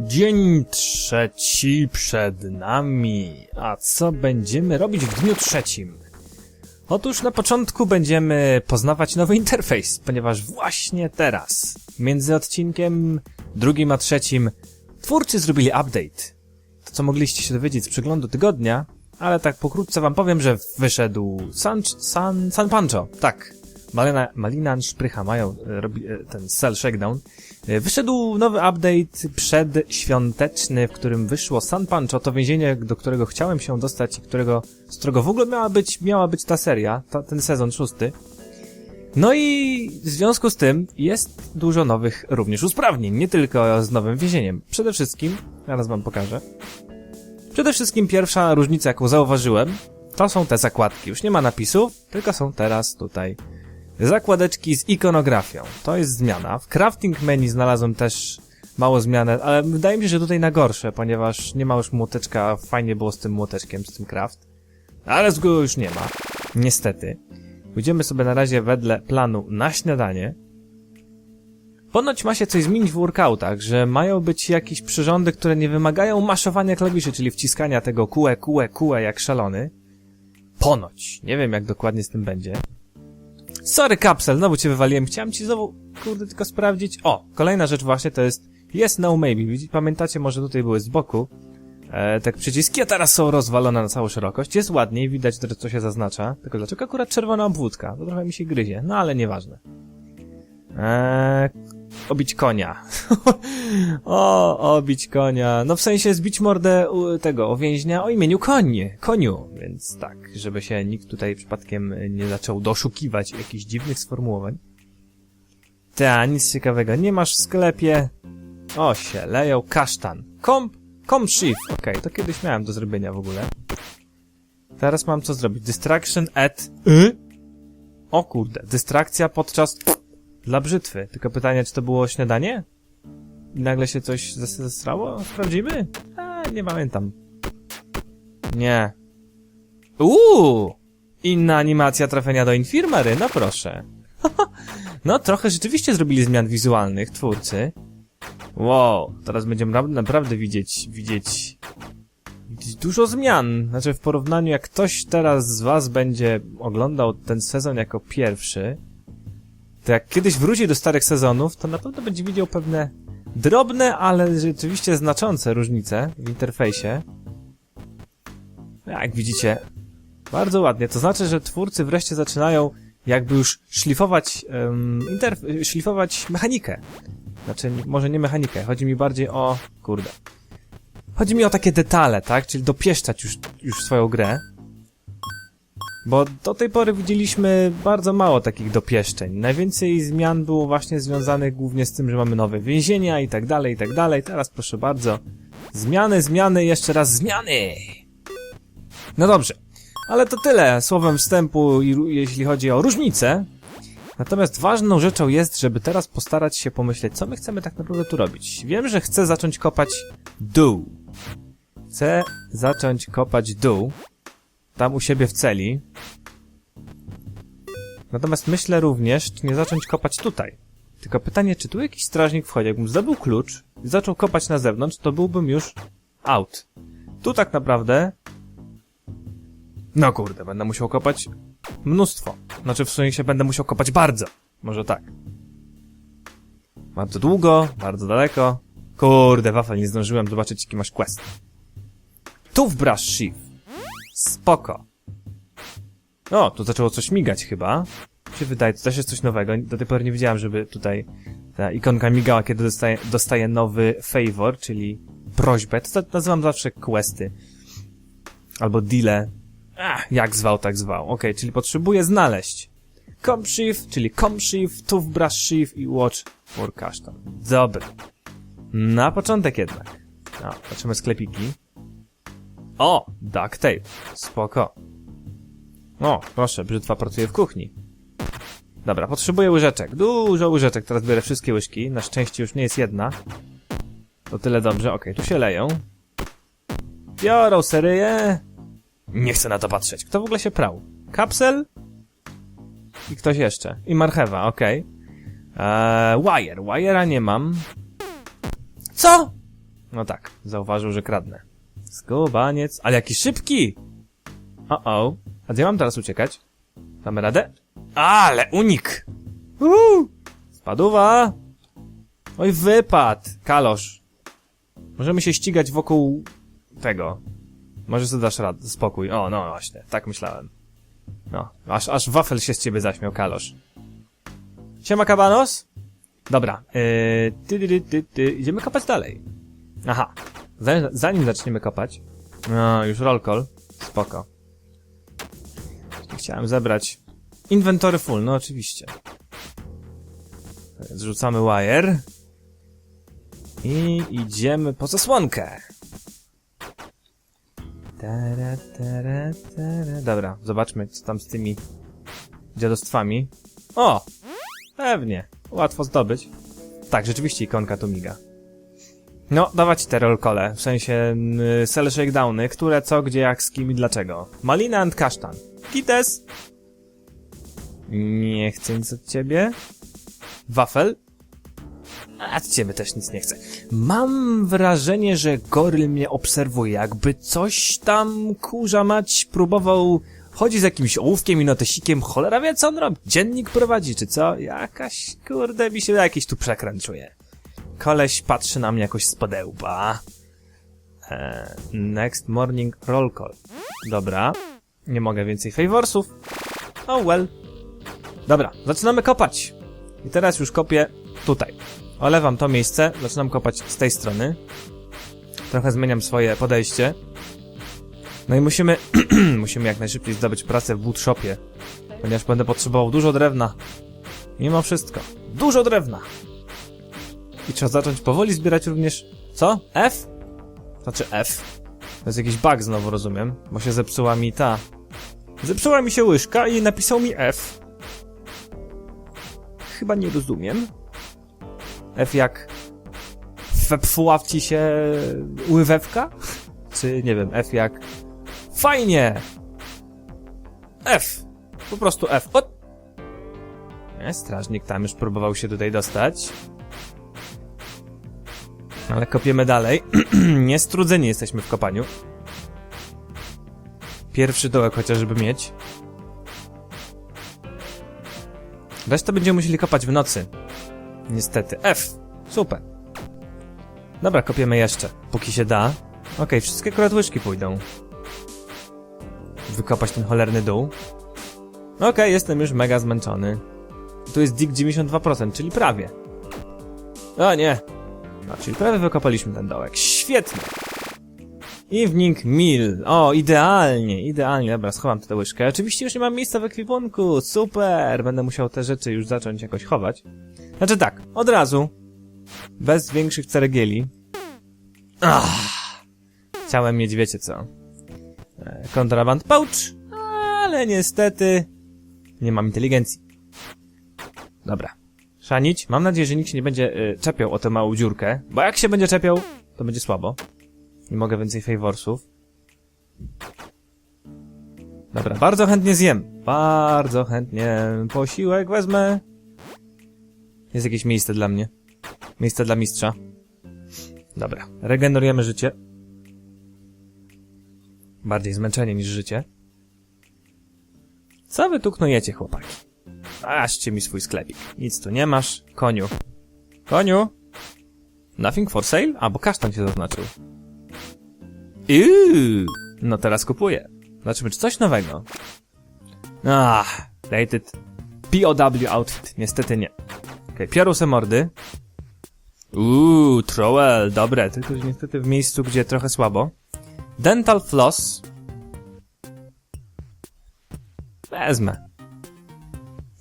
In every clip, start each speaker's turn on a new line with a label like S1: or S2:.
S1: Dzień trzeci przed nami. A co będziemy robić w dniu trzecim? Otóż na początku będziemy poznawać nowy interfejs, ponieważ właśnie teraz, między odcinkiem drugim a trzecim, twórcy zrobili update. To co mogliście się dowiedzieć z przeglądu tygodnia, ale tak pokrótce wam powiem, że wyszedł San, San, San Pancho, tak. Malina, Malina Szprycha mają e, robi, e, ten Cell Shakedown. E, Wyszedł nowy update przedświąteczny, w którym wyszło San Pancho, to więzienie, do którego chciałem się dostać i którego, z którego w ogóle miała być, miała być ta seria, ta, ten sezon szósty. No i w związku z tym jest dużo nowych również usprawnień, nie tylko z nowym więzieniem. Przede wszystkim, zaraz wam pokażę. Przede wszystkim pierwsza różnica, jaką zauważyłem, to są te zakładki. Już nie ma napisów, tylko są teraz tutaj zakładeczki z ikonografią. To jest zmiana. W crafting menu znalazłem też mało zmianę, ale wydaje mi się, że tutaj na gorsze, ponieważ nie ma już młoteczka. Fajnie było z tym młoteczkiem, z tym craft. Ale z góry już nie ma. Niestety. Pójdziemy sobie na razie wedle planu na śniadanie. Ponoć ma się coś zmienić w workoutach, że mają być jakieś przyrządy, które nie wymagają maszowania klawiszy, czyli wciskania tego kue, kue, kue jak szalony. Ponoć. Nie wiem jak dokładnie z tym będzie. Sorry, kapsel, znowu cię wywaliłem. Chciałem ci znowu, kurde, tylko sprawdzić. O, kolejna rzecz właśnie to jest yes, no, maybe. Pamiętacie, może tutaj były z boku. E, tak przyciski, a teraz są rozwalone na całą szerokość. Jest ładniej, widać, co się zaznacza. Tylko dlaczego akurat czerwona obwódka? To trochę mi się gryzie, no ale nieważne. Eee, obić konia. o, obić konia. No w sensie zbić mordę tego, więźnia o imieniu konie, koniu. Więc tak, żeby się nikt tutaj przypadkiem nie zaczął doszukiwać jakichś dziwnych sformułowań. Ta, nic ciekawego nie masz w sklepie. O, się leją kasztan. Komp, komp shift. Okej, to kiedyś miałem do zrobienia w ogóle. Teraz mam co zrobić. Distraction at... Y? O kurde, dystrakcja podczas... Dla brzytwy. Tylko pytanie, czy to było śniadanie? I nagle się coś zes- zesrało? Sprawdzimy? A, nie pamiętam. Nie. Uuu! Inna animacja trafienia do infirmary, no proszę. no, trochę rzeczywiście zrobili zmian wizualnych twórcy. Wow, teraz będziemy na- naprawdę widzieć, widzieć dużo zmian. Znaczy, w porównaniu jak ktoś teraz z was będzie oglądał ten sezon jako pierwszy, to jak kiedyś wróci do starych sezonów, to na pewno będzie widział pewne drobne, ale rzeczywiście znaczące różnice w interfejsie. Jak widzicie, bardzo ładnie. To znaczy, że twórcy wreszcie zaczynają jakby już szlifować, um, szlifować mechanikę. Znaczy, może nie mechanikę, chodzi mi bardziej o... kurde. Chodzi mi o takie detale, tak? Czyli dopieszczać już, już swoją grę. Bo do tej pory widzieliśmy bardzo mało takich dopieszczeń. Najwięcej zmian było właśnie związanych głównie z tym, że mamy nowe więzienia i tak dalej, i tak dalej. Teraz proszę bardzo. Zmiany, zmiany, jeszcze raz zmiany! No dobrze. Ale to tyle słowem wstępu, jeśli chodzi o różnice. Natomiast ważną rzeczą jest, żeby teraz postarać się pomyśleć, co my chcemy tak naprawdę tu robić. Wiem, że chcę zacząć kopać dół. Chcę zacząć kopać dół. Tam u siebie w celi. Natomiast myślę również, czy nie zacząć kopać tutaj. Tylko pytanie, czy tu jakiś strażnik wchodzi? Jakbym zdobył klucz i zaczął kopać na zewnątrz, to byłbym już out. Tu tak naprawdę... No kurde, będę musiał kopać mnóstwo. Znaczy w się będę musiał kopać bardzo. Może tak. Bardzo długo, bardzo daleko. Kurde, wafel, nie zdążyłem zobaczyć, jaki masz quest. Toothbrush Shift. Spoko. O, tu zaczęło coś migać chyba. Się wydaje, to też jest coś nowego. Do tej pory nie widziałem, żeby tutaj ta ikonka migała, kiedy dostaje, nowy favor, czyli prośbę. To nazywam zawsze questy. Albo deale. Ach, jak zwał, tak zwał. Okej, czyli potrzebuję znaleźć comp shift, czyli comp shift, toothbrush shift i watch for kasztan. Dobra. Na początek jednak. No, patrzymy sklepiki. O, duct tape. Spoko. O, proszę, brzytwa pracuje w kuchni. Dobra, potrzebuję łyżeczek. Dużo łyżeczek. Teraz biorę wszystkie łyżki. Na szczęście już nie jest jedna. To tyle dobrze. Okej, tu się leją. Biorą seryję. Nie chcę na to patrzeć. Kto w ogóle się prał? Kapsel? I ktoś jeszcze. I marchewa, okej. Eee, wire. Wire'a nie mam. Co? No tak, zauważył, że kradnę. Skubaniec, ale jaki szybki! O-o. A gdzie mam teraz uciekać? Damy radę? Ale unik! Uuu! Spaduwa! Oj, wypad! Kalosz. Możemy się ścigać wokół tego. Może sobie dasz rad, spokój. O, no właśnie, tak myślałem. No, aż, aż wafel się z ciebie zaśmiał, Kalosz. Siema, Kabanos? Dobra, yy, ty, ty, ty, ty. idziemy kopać dalej. Aha, zanim, zaczniemy kopać, no, już roll call, spoko. Chciałem zebrać inwentory full, no oczywiście. Zrzucamy wire. I idziemy po zasłonkę. Tara, tara, tara. Dobra, zobaczmy, co tam z tymi dziadostwami. O! Pewnie. Łatwo zdobyć. Tak, rzeczywiście ikonka tu miga. No, dawać te rollkole, w sensie y, cell shakedowny, które, co, gdzie, jak, z kim i dlaczego. Malina and kasztan. Kites! Nie chcę nic od ciebie. Wafel? A od ciebie też nic nie chcę. Mam wrażenie, że goryl mnie obserwuje, jakby coś tam, kurza mać, próbował... Chodzi z jakimś ołówkiem i notesikiem, cholera wie co on robi. Dziennik prowadzi, czy co? Jakaś, kurde, mi się jakiś tu przekręt czuje. Koleś patrzy na mnie jakoś z podełba. Eee, next morning roll call. Dobra. Nie mogę więcej favorsów. Oh well. Dobra, zaczynamy kopać. I teraz już kopię tutaj. Olewam to miejsce, zaczynam kopać z tej strony. Trochę zmieniam swoje podejście. No i musimy, musimy jak najszybciej zdobyć pracę w woodshopie, ponieważ będę potrzebował dużo drewna. Mimo wszystko, dużo drewna. I trzeba zacząć powoli zbierać również... Co? F? Znaczy F. To jest jakiś bug znowu, rozumiem, bo się zepsuła mi ta... Zepsuła mi się łyżka i napisał mi F. Chyba nie rozumiem. F jak... Wepsuła ci się ływewka? Czy nie wiem, F jak... Fajnie! F! Po prostu F. O! Nie, strażnik tam już próbował się tutaj dostać. Ale kopiemy dalej. Niestrudzeni jesteśmy w kopaniu. Pierwszy dołek chociażby mieć. Resztę będziemy musieli kopać w nocy. Niestety. F. Super. Dobra, kopiemy jeszcze, póki się da. Okej, wszystkie akurat łyżki pójdą. Wykopać ten cholerny dół. Okej, jestem już mega zmęczony. Tu jest dig 92%, czyli prawie. O nie. No, czyli prawie wykopaliśmy ten dołek. Świetnie. Evening meal. O, idealnie, idealnie. Dobra, schowam tę łyżkę. Oczywiście już nie mam miejsca w ekwipunku. Super. Będę musiał te rzeczy już zacząć jakoś chować. Znaczy tak, od razu. Bez większych ceregieli. Ach. Chciałem mieć, wiecie co. E, Kontraband pouch. Ale niestety... Nie mam inteligencji. Dobra. Szanić. Mam nadzieję, że nikt się nie będzie y, czepiał o tę małą dziurkę. Bo jak się będzie czepiał, to będzie słabo. Nie mogę więcej favorsów. Dobra, bardzo chętnie zjem. Bardzo chętnie. Posiłek wezmę. Jest jakieś miejsce dla mnie. Miejsce dla mistrza. Dobra, regenerujemy życie. Bardziej zmęczenie niż życie. Co wy tu knujecie, chłopaki? Ażcie mi swój sklepik. Nic tu nie masz. Koniu. Koniu! Nothing for sale? A, bo kasztan się zaznaczył. Uuu, no teraz kupuję. Zobaczymy, czy coś nowego. Ah, rated POW outfit. Niestety nie. Okej, okay, piorusy mordy. Uuu, trowel, dobre. Tylko, że niestety w miejscu, gdzie trochę słabo. Dental floss. Wezmę.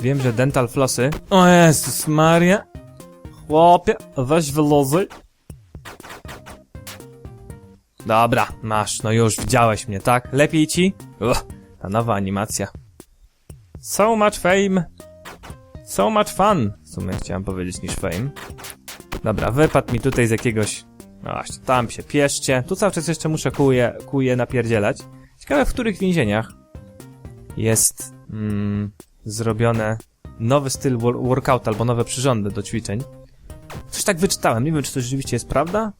S1: Wiem, że dental flossy... O Jezus Maria. Chłopie, weź wyluzuj. Dobra, masz, no już widziałeś mnie, tak? Lepiej ci? Uch, ta nowa animacja. So much fame. So much fun. W sumie chciałem powiedzieć niż fame. Dobra, wypadł mi tutaj z jakiegoś... No właśnie, tam się pieszcie. Tu cały czas jeszcze muszę kuje, kuje napierdzielać. Ciekawe, w których więzieniach jest mm, zrobione nowy styl wor workout albo nowe przyrządy do ćwiczeń. Coś tak wyczytałem, nie wiem, czy to rzeczywiście jest prawda,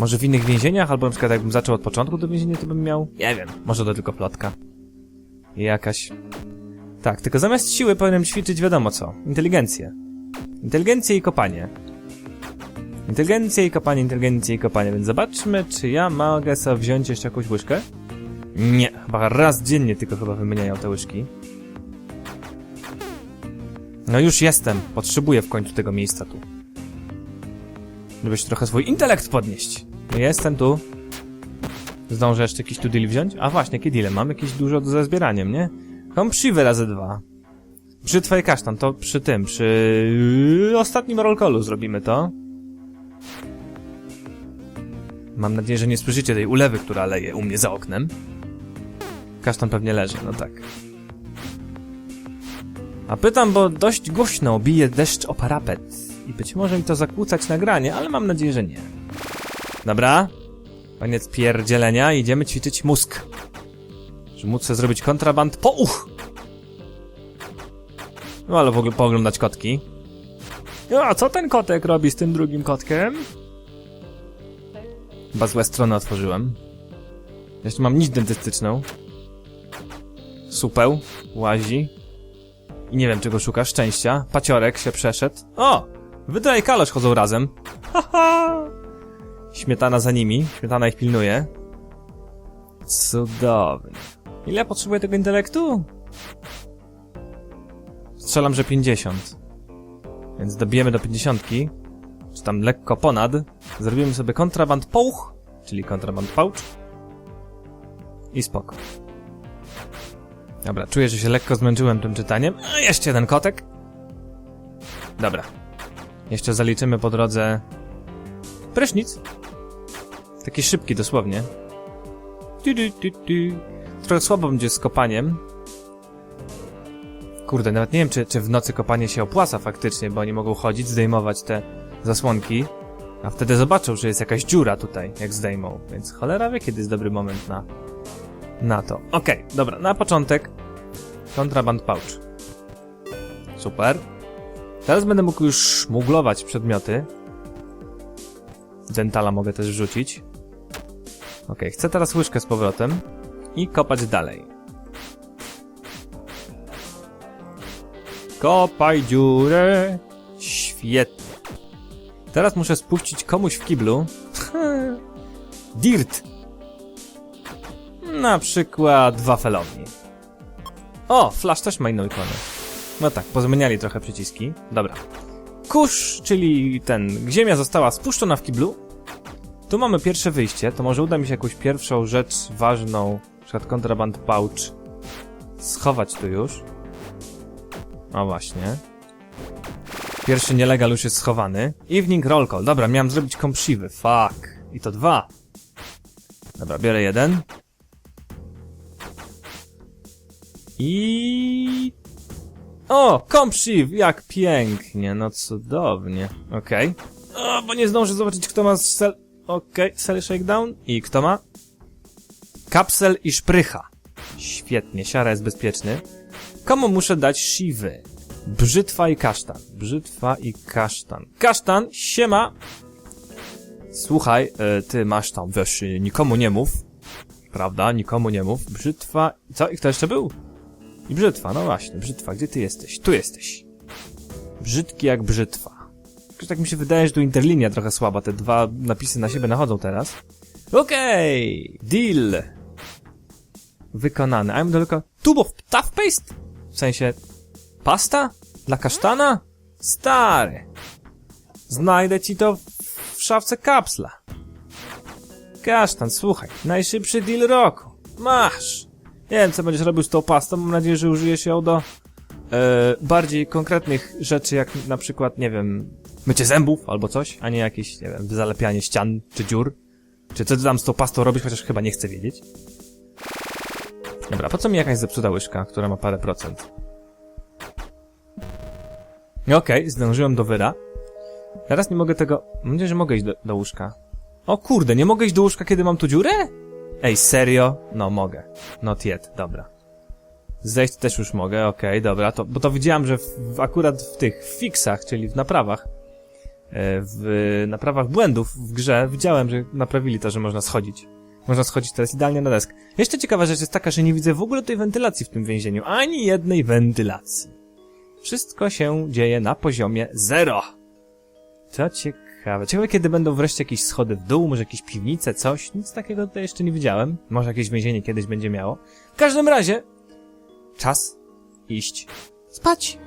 S1: Może w innych więzieniach, albo na przykład jakbym zaczął od początku to więzienie, to bym miał... Nie wiem, może to tylko plotka. Jakaś... Tak, tylko zamiast siły powinienem ćwiczyć wiadomo co. Inteligencję. Inteligencję i kopanie. Inteligencję i kopanie, inteligencję i kopanie, więc zobaczmy, czy ja mogę sobie wziąć jeszcze jakąś łyżkę. Nie, chyba raz dziennie tylko chyba wymieniają te łyżki. No już jestem, potrzebuję w końcu tego miejsca tu. Żeby się trochę swój intelekt podnieść. No jestem tu. Zdążę jeszcze jakiś tu deal wziąć? A właśnie, jakie deale? Mam jakieś dużo do zbieraniem, nie? Przywy razy dwa. Przy twojej kasztan, to przy tym, przy ostatnim rollcallu zrobimy to. Mam nadzieję, że nie słyszycie tej ulewy, która leje u mnie za oknem. Kasztan pewnie leży, no tak. A pytam, bo dość głośno bije deszcz o parapet. I być może mi to zakłócać nagranie, ale mam nadzieję, że nie. Dobra. Koniec pierdzielenia, idziemy ćwiczyć mózg. Żeby móc sobie zrobić kontraband po uch. No ale w ogóle pooglądać kotki. No, a co ten kotek robi z tym drugim kotkiem? Chyba złe strony otworzyłem. Jeszcze mam nić dentystyczną. Supeł, łazi. I nie wiem czego szuka, szczęścia. Paciorek się przeszedł. O! Wydra i Kalosz chodzą razem. Haha! Śmietana za nimi, śmietana ich pilnuje. Cudownie. Ile potrzebuję tego intelektu? Strzelam, że 50. Więc dobijemy do 50. Czy tam lekko ponad. Zrobimy sobie kontraband pouch, czyli kontraband pouch. I spoko. Dobra, czuję, że się lekko zmęczyłem tym czytaniem. A jeszcze jeden kotek. Dobra. Jeszcze zaliczymy po drodze prysznic. Taki szybki dosłownie. Tu. Trochę słabo będzie z kopaniem. Kurde, nawet nie wiem, czy, czy w nocy kopanie się opłaca faktycznie, bo oni mogą chodzić, zdejmować te zasłonki, a wtedy zobaczą, że jest jakaś dziura tutaj, jak zdejmą. Więc cholera wie, kiedy jest dobry moment na, na to. Okej, dobra, na początek kontraband pouch. Super. Teraz będę mógł już szmuglować przedmioty. Dentala mogę też wrzucić. Ok, chcę teraz łyżkę z powrotem i kopać dalej. Kopaj dziurę. Świetnie. Teraz muszę spuścić komuś w kiblu. Dirt. Na przykład wafelowni. O, Flash też ma inną ikonę. No tak, pozmieniali trochę przyciski. Dobra. Kurz, czyli ten, ziemia została spuszczona w kiblu. Tu mamy pierwsze wyjście, to może uda mi się jakąś pierwszą rzecz ważną, na przykład kontraband pouch, schować tu już. O właśnie. Pierwszy nielegal już jest schowany. Evening roll call. Dobra, miałem zrobić komprzywy. Fuck. I to dwa. Dobra, biorę jeden. I... O, komprzyw, jak pięknie, no cudownie. Okej. O, bo nie zdążę zobaczyć, kto ma sel... Okej, cell shakedown. I kto ma? Kapsel i szprycha. Świetnie, siara jest bezpieczny. Komu muszę dać siwy? Brzytwa i kasztan. Brzytwa i kasztan. Kasztan, siema! Słuchaj, e, ty masz tam, wiesz, nikomu nie mów. Prawda? Nikomu nie mów. Brzytwa... Co? I kto jeszcze był? I brzytwa, no właśnie, brzytwa, gdzie ty jesteś? Tu jesteś. Brzydki jak brzytwa. Tak mi się wydaje, że tu interlinia trochę słaba, te dwa napisy na siebie nachodzą teraz. Okej, okay. deal. Wykonany. Bym tylko... Tube of tough paste? W sensie... Pasta? Dla kasztana? Stary. Znajdę ci to w szafce kapsla. Kasztan, słuchaj, najszybszy deal roku. Masz. Nie wiem, co będziesz robił z tą pastą. Mam nadzieję, że użyjesz ją do e, bardziej konkretnych rzeczy, jak na przykład, nie wiem, mycie zębów albo coś, a nie jakieś, nie wiem, zalepianie ścian czy dziur. Czy co ty tam z tą pastą robisz, chociaż chyba nie chcę wiedzieć. Dobra, po co mi jakaś zepsuta łyżka, która ma parę procent? Okej, okay, zdążyłem do wyra. Teraz nie mogę tego... Mam nadzieję, że mogę iść do, do łóżka. O kurde, nie mogę iść do łóżka, kiedy mam tu dziurę? Ej, serio? No, mogę. Not yet, dobra. Zejść też już mogę, okej, okay, dobra, to, bo to widziałem, że w, akurat w tych fixach, czyli w naprawach, w naprawach błędów w grze widziałem, że naprawili to, że można schodzić. Można schodzić teraz idealnie na desk. Jeszcze ciekawa rzecz jest taka, że nie widzę w ogóle tej wentylacji w tym więzieniu. Ani jednej wentylacji. Wszystko się dzieje na poziomie zero. To ciekawe. Ciekawe, kiedy będą wreszcie jakieś schody w dół, może jakieś piwnice, coś. Nic takiego tutaj jeszcze nie widziałem. Może jakieś więzienie kiedyś będzie miało. W każdym razie, czas iść spać.